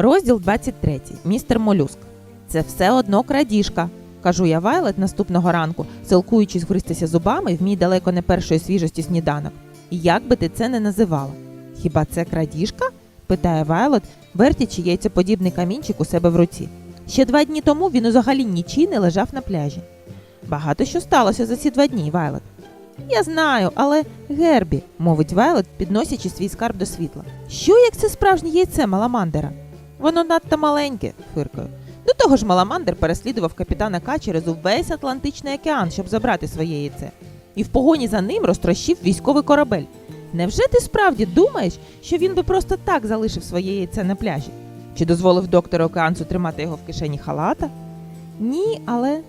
Розділ 23. Містер Молюск. Це все одно крадіжка. Кажу я Вайлет наступного ранку, силкуючись гристися зубами в мій далеко не першої свіжості сніданок. Як би ти це не називала? Хіба це крадіжка? питає Вайлет, вертячи яйцеподібний камінчик у себе в руці. Ще два дні тому він взагалі нічий не лежав на пляжі. Багато що сталося за ці два дні, Вайлет. Я знаю, але Гербі, мовить Вайлет, підносячи свій скарб до світла. Що як це справжнє яйце Маламандера? Воно надто маленьке, фиркаю. До того ж, Маламандер переслідував капітана К через увесь Атлантичний океан, щоб забрати своє яйце. І в погоні за ним розтрощив військовий корабель. Невже ти справді думаєш, що він би просто так залишив своє яйце на пляжі? Чи дозволив доктору Океанцу тримати його в кишені халата? Ні, але.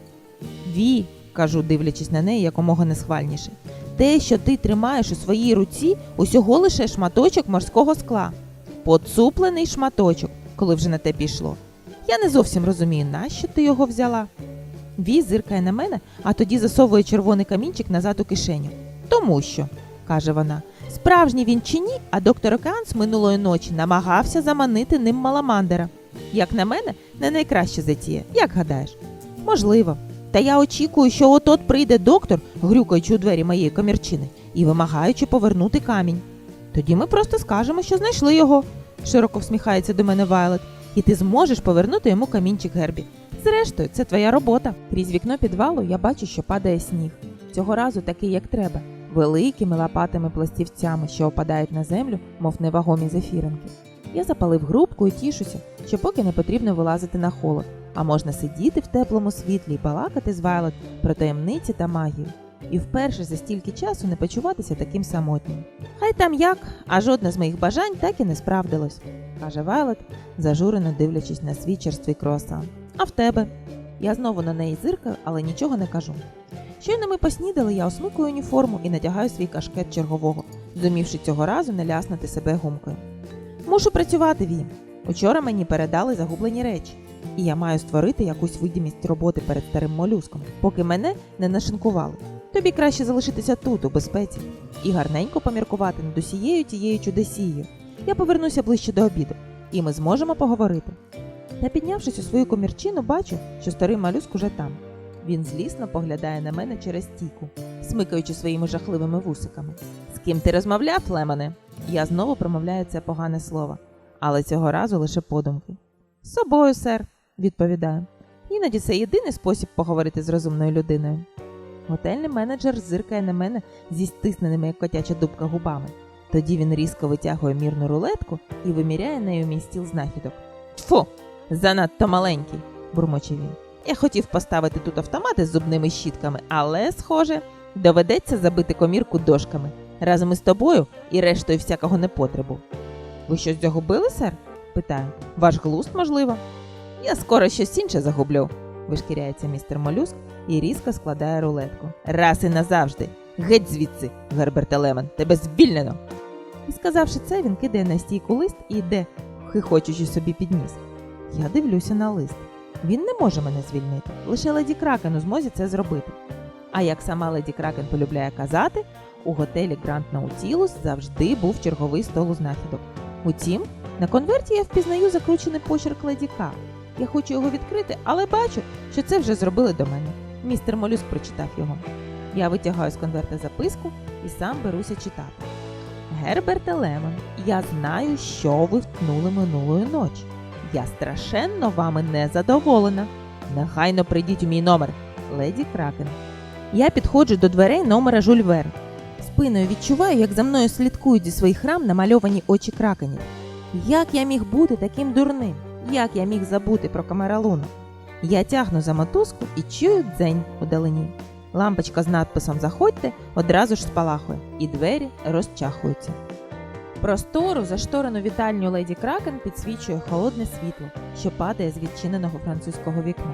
Ві, кажу, дивлячись на неї якомога несхвальніше. Те, що ти тримаєш у своїй руці, усього лише шматочок морського скла. Поцуплений шматочок, коли вже на те пішло. Я не зовсім розумію, нащо ти його взяла. Ві зиркає на мене, а тоді засовує червоний камінчик назад у кишеню. Тому що, каже вона, справжній він чи ні, а доктор Океанс минулої ночі намагався заманити ним маламандера. Як на мене, не найкраще затія, як гадаєш? Можливо. Та я очікую, що от-от прийде доктор, грюкаючи у двері моєї комірчини, і вимагаючи повернути камінь. Тоді ми просто скажемо, що знайшли його, широко всміхається до мене Вайлет, і ти зможеш повернути йому камінчик Гербі. Зрештою, це твоя робота. Крізь вікно підвалу я бачу, що падає сніг. Цього разу такий, як треба, великими лопатими пластівцями, що опадають на землю, мов невагомі зефіринки. Я запалив грубку і тішуся, що поки не потрібно вилазити на холод, а можна сидіти в теплому світлі і балакати з Вайлот про таємниці та магію. І вперше за стільки часу не почуватися таким самотнім. Хай там як, а жодне з моїх бажань так і не справдилось, каже Вайлет, зажурено дивлячись на свій черствий круасан. А в тебе? Я знову на неї зиркаю, але нічого не кажу. Щойно ми поснідали, я осмикую уніформу і надягаю свій кашкет чергового, зумівши цього разу не ляснути себе гумкою. Мушу працювати, Ві. Учора мені передали загублені речі, і я маю створити якусь видимість роботи перед старим молюском, поки мене не нашинкували. Тобі краще залишитися тут, у безпеці, і гарненько поміркувати над усією тією чудесією. Я повернуся ближче до обіду, і ми зможемо поговорити. Та піднявшись у свою комірчину, бачу, що старий малюск уже там. Він злісно поглядає на мене через стійку, смикаючи своїми жахливими вусиками. З ким ти розмовляв, Лемоне? Я знову промовляю це погане слово, але цього разу лише подумки. З собою, сер, відповідаю. Іноді це єдиний спосіб поговорити з розумною людиною. Готельний менеджер зиркає на мене зі стисненими, як котяча дубка губами. Тоді він різко витягує мірну рулетку і виміряє нею мій стіл знахідок. Тьфу, занадто маленький, бурмоче він. Я хотів поставити тут автомати з зубними щітками, але, схоже, доведеться забити комірку дошками разом із тобою і рештою всякого непотребу. Ви щось загубили, сер? питаю. Ваш глузд, можливо? Я скоро щось інше загублю, вишкіряється містер Молюск і різко складає рулетку. Раз і назавжди. Геть звідси, Герберте Лемон, тебе звільнено. І сказавши це, він кидає на стійку лист і йде, хихочучи собі під ніс. Я дивлюся на лист. Він не може мене звільнити, лише леді Кракен у змозі це зробити. А як сама леді Кракен полюбляє казати, у готелі Гранд Наутілус завжди був черговий стол у знахідок. Утім, на конверті я впізнаю закручений почерк леді К. Я хочу його відкрити, але бачу, що це вже зробили до мене. Містер Молюск прочитав його. Я витягаю з конверта записку і сам беруся читати. Герберте Лемон, я знаю, що ви втнули минулої ночі. Я страшенно вами не задоволена. Нехайно прийдіть у мій номер, леді Кракен. Я підходжу до дверей номера Жюль Верн. Спиною відчуваю, як за мною слідкують зі своїх рам намальовані очі кракенів. Як я міг бути таким дурним? Як я міг забути про камералуну? Я тягну за мотузку і чую дзень у далині. Лампочка з надписом Заходьте одразу ж спалахує, і двері розчахуються. Простору зашторену вітальню леді Кракен підсвічує холодне світло, що падає з відчиненого французького вікна.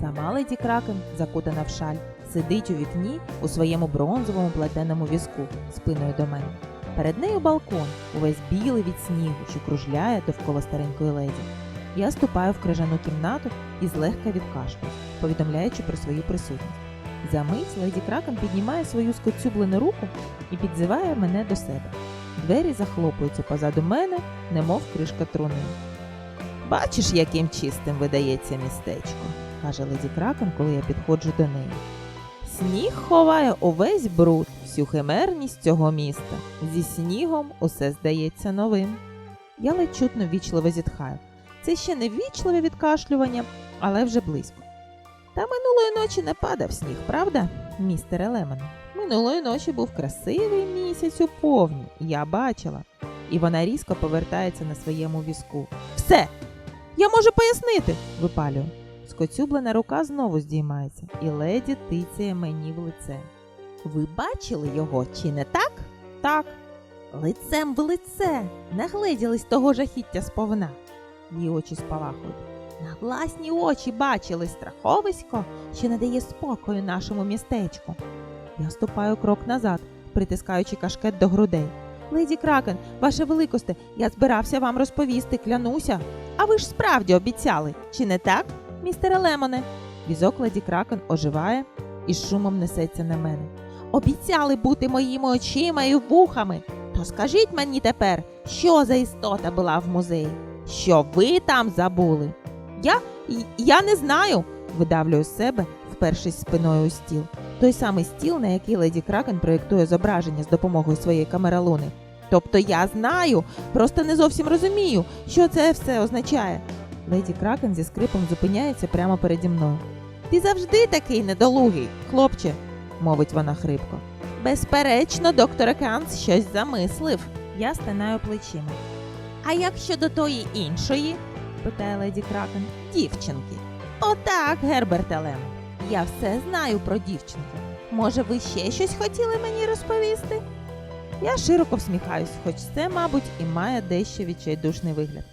Сама леді Кракен, закутана в шаль, сидить у вікні у своєму бронзовому плетеному візку спиною до мене. Перед нею балкон, увесь білий від снігу, що кружляє довкола старенької леді. Я ступаю в крижану кімнату і злегка відкашлююсь, повідомляючи про свою присутність. За мить леді Кракен піднімає свою скоцюблену руку і підзиває мене до себе. Двері захлопуються позаду мене, немов кришка труни. Бачиш, яким чистим видається містечко, каже леді Кракен, коли я підходжу до неї. Сніг ховає увесь бруд, всю химерність цього міста. Зі снігом усе здається новим. Я ледь чутно вічливо зітхаю. Це ще не вічливе відкашлювання, але вже близько. Та минулої ночі не падав сніг, правда, містере Лемон? Минулої ночі був красивий місяць у повні, я бачила. І вона різко повертається на своєму візку. Все! Я можу пояснити, випалюю. Скоцюблена рука знову здіймається, і леді тицяє мені в лице. Ви бачили його, чи не так? Так. Лицем в лице. Нагледілись того жахіття сповна. Її очі спалахують. На власні очі бачили страховисько, що не дає спокою нашому містечку. Я ступаю крок назад, притискаючи кашкет до грудей. Леді Кракен, ваше великосте, я збирався вам розповісти, клянуся. А ви ж справді обіцяли, чи не так, містере Лемоне? Візок леді Кракен оживає і з шумом несеться на мене. Обіцяли бути моїми очима і вухами. То скажіть мені тепер, що за істота була в музеї? Що ви там забули? Я я не знаю, видавлюю з себе, впершись спиною у стіл. Той самий стіл, на який леді Кракен проєктує зображення з допомогою своєї камералуни. Тобто я знаю, просто не зовсім розумію, що це все означає. Леді Кракен зі скрипом зупиняється прямо переді мною. Ти завжди такий недолугий, хлопче, мовить вона хрипко. Безперечно, доктор Канц щось замислив. Я стинаю плечима. А як щодо тої іншої? питає леді Кракен. Дівчинки. Отак, Герберте Лем. Я все знаю про дівчинку. Може, ви ще щось хотіли мені розповісти? Я широко всміхаюсь, хоч це, мабуть, і має дещо відчайдушний вигляд.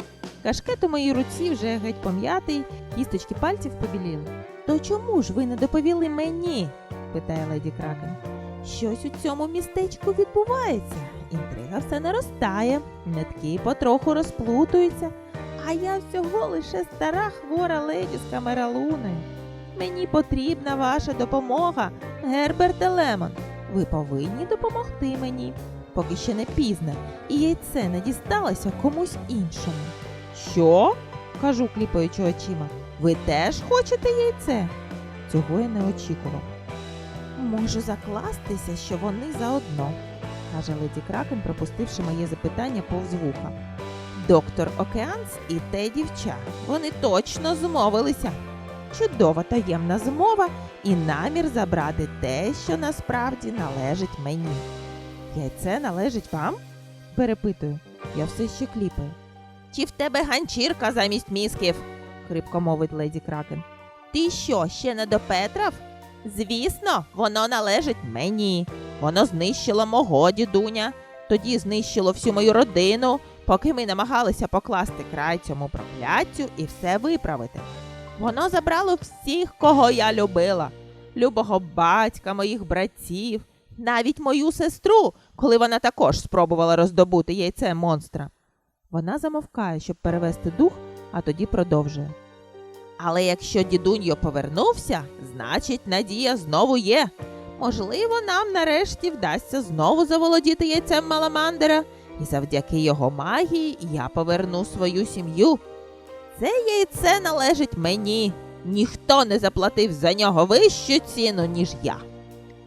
Кашкет у моїй руці вже геть пом'ятий, кісточки пальців побіліли. То чому ж ви не доповіли мені? питає леді Кракен. Щось у цьому містечку відбувається. Інтрига все наростає, нитки потроху розплутуються, а я всього лише стара хвора леді з камералуною. Мені потрібна ваша допомога, Герберте Лемон. Ви повинні допомогти мені, поки ще не пізно, і яйце не дісталося комусь іншому. Що? кажу, кліпаючи очима. Ви теж хочете яйце? Цього я не очікував. Можу закластися, що вони заодно, каже леді Кракен, пропустивши моє запитання повз вуха. Доктор Океанс і те дівча. Вони точно змовилися. Чудова таємна змова і намір забрати те, що насправді належить мені. Яйце належить вам? перепитую. Я все ще кліпаю. Чи в тебе ганчірка замість мізків? хрипко мовить леді Кракен. Ти що, ще не допетрав? Звісно, воно належить мені. Воно знищило мого дідуня, тоді знищило всю мою родину, поки ми намагалися покласти край цьому прокляттю і все виправити. Воно забрало всіх, кого я любила, любого батька, моїх братів, навіть мою сестру, коли вона також спробувала роздобути яйце монстра. Вона замовкає, щоб перевести дух, а тоді продовжує. Але якщо дідуньо повернувся, значить надія знову є. Можливо, нам нарешті вдасться знову заволодіти яйцем Маламандера, і завдяки його магії я поверну свою сім'ю. Це яйце належить мені. Ніхто не заплатив за нього вищу ціну, ніж я.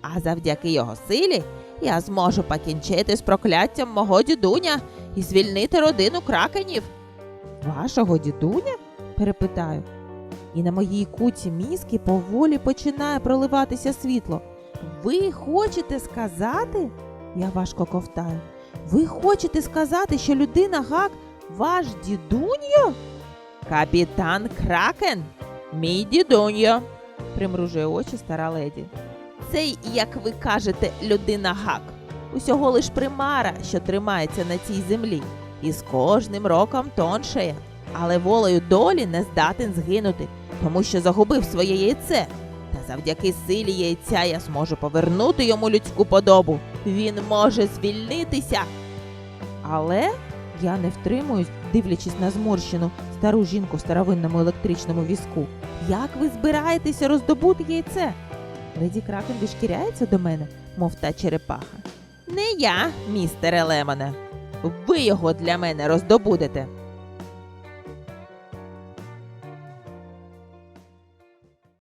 А завдяки його силі я зможу покінчити з прокляттям мого дідуня і звільнити родину кракенів. Вашого дідуня? перепитаю. І на моїй куці мізки поволі починає проливатися світло. Ви хочете сказати? Я важко ковтаю. Ви хочете сказати, що людина гак ваш дідуньо? Капітан Кракен, мій дідуньо, примружує очі стара леді. Цей, як ви кажете, людина гак. Усього лиш примара, що тримається на цій землі, і з кожним роком тоншає, але волею долі не здатен згинути, тому що загубив своє яйце. Та завдяки силі яйця я зможу повернути йому людську подобу. Він може звільнитися. Але я не втримуюсь, дивлячись на зморщену стару жінку в старовинному електричному візку. Як ви збираєтеся роздобути яйце? Леді Кракен вишкіряється до мене, мов та черепаха. Не я, містере Лемоне. Ви його для мене роздобудете.